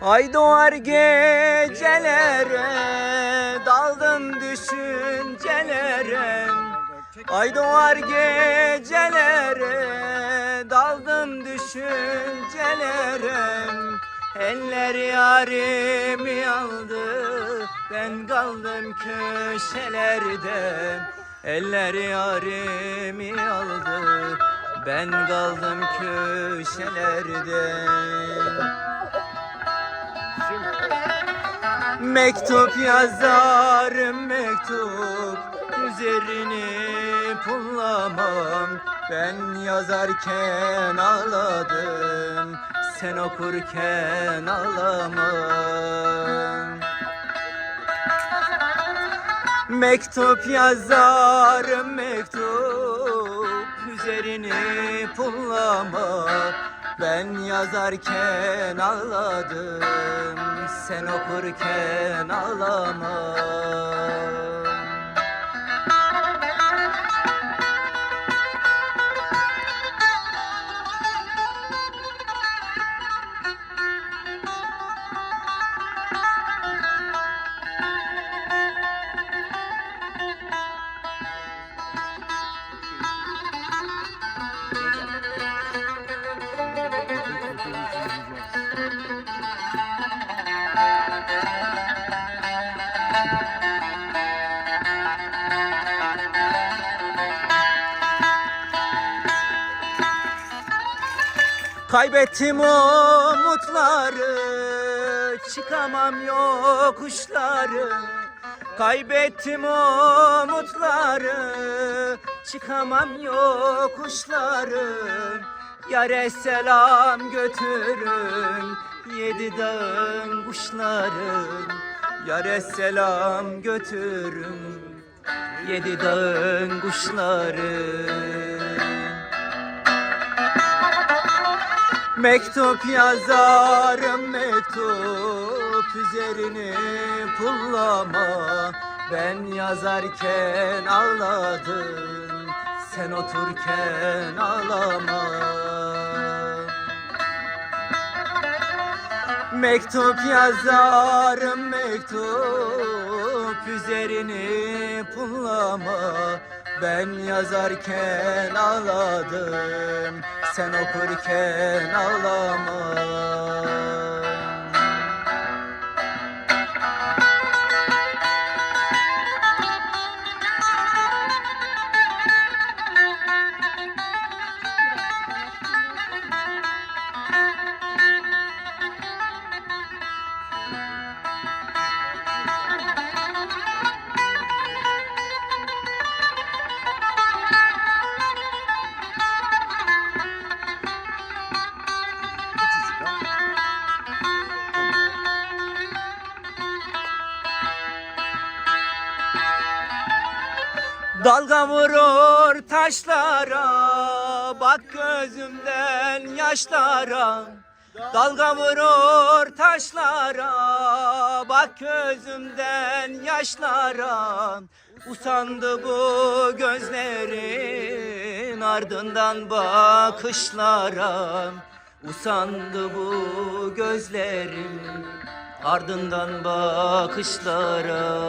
Haydi var gecelere daldım düşüncelere. Haydi var gecelere daldım düşüncelere. Eller yarimi aldı ben kaldım köşelerde. Eller yarimi aldı. Ben kaldım köşelerde. Mektup yazarım mektup Üzerini pullamam. Ben yazarken ağladım Sen okurken ağlamam Mektup yazarım mektup Üzerini pullama. Ben yazarken ağladım Sen okurken ağlama Kaybettim umutları Çıkamam yokuşları. Kaybettim umutları Çıkamam yokuşları. Yare selam götürün Yedi dağın kuşları Yare selam götürün Yedi dağın kuşları Mektup yazarım mektup Üzerini pullama. Ben yazarken ağladım Sen oturken ağlama. Mektup yazarım mektup Üzerini pullama. Ben yazarken ağladım Sen okurken ağlama Dalga vurur taşlara Bak gözümden yaşlara. Dalga vurur taşlara Bak gözümden yaşlara. Usandı bu gözlerin Ardından bakışlara. Usandı bu gözlerin Ardından bakışlara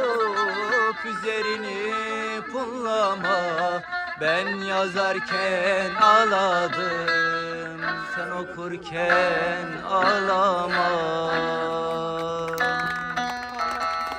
Ben yazarken ağladım Sen okurken ağlama.